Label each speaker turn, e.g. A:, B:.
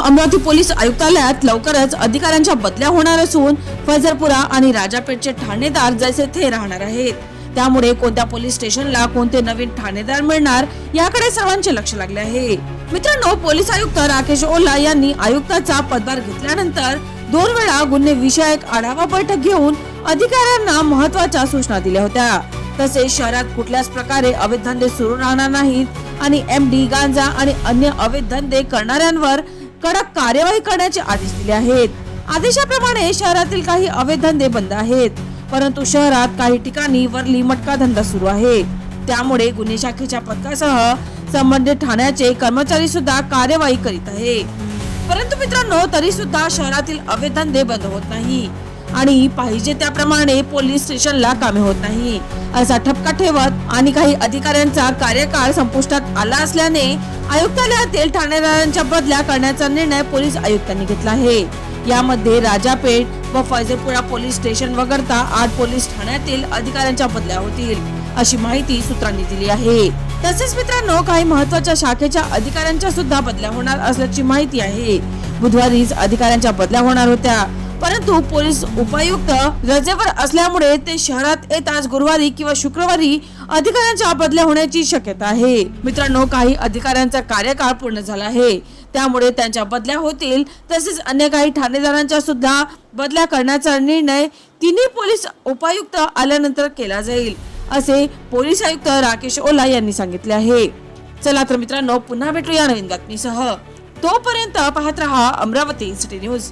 A: Amravati police आयुक्तालयात लवकरच अधिकाऱ्यांच्या बदल्या होणार असून फजरपुरा आणि राजापेठचे ठाणेदार जैसे थे राहणार आहेत. त्यामुळे कोणत्या पोलीस स्टेशनला कोणते नवीन ठाणेदार मिळणार याकडे सर्वांचे लक्ष लागले आहे. मित्रांनो पोलीस आयुक्त राकेश ओला यांनी आयुक्ताचा पदभार घेतल्यानंतर दोन वेळा गुन्हे विषयक आढावा बैठक घेऊन अधिकाऱ्यांना महत्त्वाच्या सूचना दिल्या होत्या. तसेच शहरात कुठल्याच प्रकारे अवैध धंदे सुरू राहणार नाहीत आणि एम डी गांजा आणि अन्य अवैध धंदे करणाऱ्यांवर कडक कार्यवाही करण्याचे आदेश दिले आहेत. आदेशाप्रमाणे शहरातील काही अवैध धंदे बंद आहेत. परंतु शहरात काही ठिकाणी वरली मटका धंदा सुरू आहे. त्यामुळे गुन्हे शाखेच्या पथकासह संबंधित ठाण्याचे कर्मचारी सुद्धा कार्यवाही करीत आहे. परंतु मित्रांनो तरी सुद्धा शहरातील अवैध धंदे बंद होत नाही. आणि पाहिजे त्याप्रमाणे पोलीस स्टेशनला कामे होत नाही. असा ठपका ठेवत आणि काही अधिकाऱ्यांचा कार्यकाळ संपुष्टात आला असल्याने आयुक्तालयातील ठाणेदारांच्या बदल्या करण्याचा निर्णय पोलीस आयुक्तांनी घेतला आहे. यामध्ये राजापेठ व फैजलपुरा पोलीस स्टेशन वगळता आठ पोलीस ठाण्यातील अधिकाऱ्यांच्या बदल्या होतील अशी माहिती सूत्रांनी दिली आहे. तसेच मित्रांनो काही महत्त्वाच्या शाखेच्या अधिकाऱ्यांच्या सुद्धा बदल्या होणार असल्याची माहिती आहे. बुधवारीच अधिकाऱ्यांच्या बदल्या होणार होत्या. परंतु पोलीस उपायुक्त रजेवर असल्यामुळे ते शहरात येताच गुरुवारी किंवा शुक्रवारी अधिकाऱ्यांच्या बदल्या होण्याची शक्यता आहे. मित्रांनो काही अधिकाऱ्यांचा कार्यकाळ पूर्ण झाला आहे. त्यामुळे त्यांच्या बदल्या होतील तसेच अन्य काही ठाणेदारांच्या सुद्धा बदल्या करण्याचा निर्णय तिन्ही पोलीस उपायुक्त आल्यानंतर केला जाईल असे पोलीस आयुक्त राकेश ओला यांनी सांगितले आहे. चला तर मित्रांनो पुन्हा भेटूया नवीन बातमीसह. तोपर्यंत पाहत रहा अमरावती सिटी न्यूज.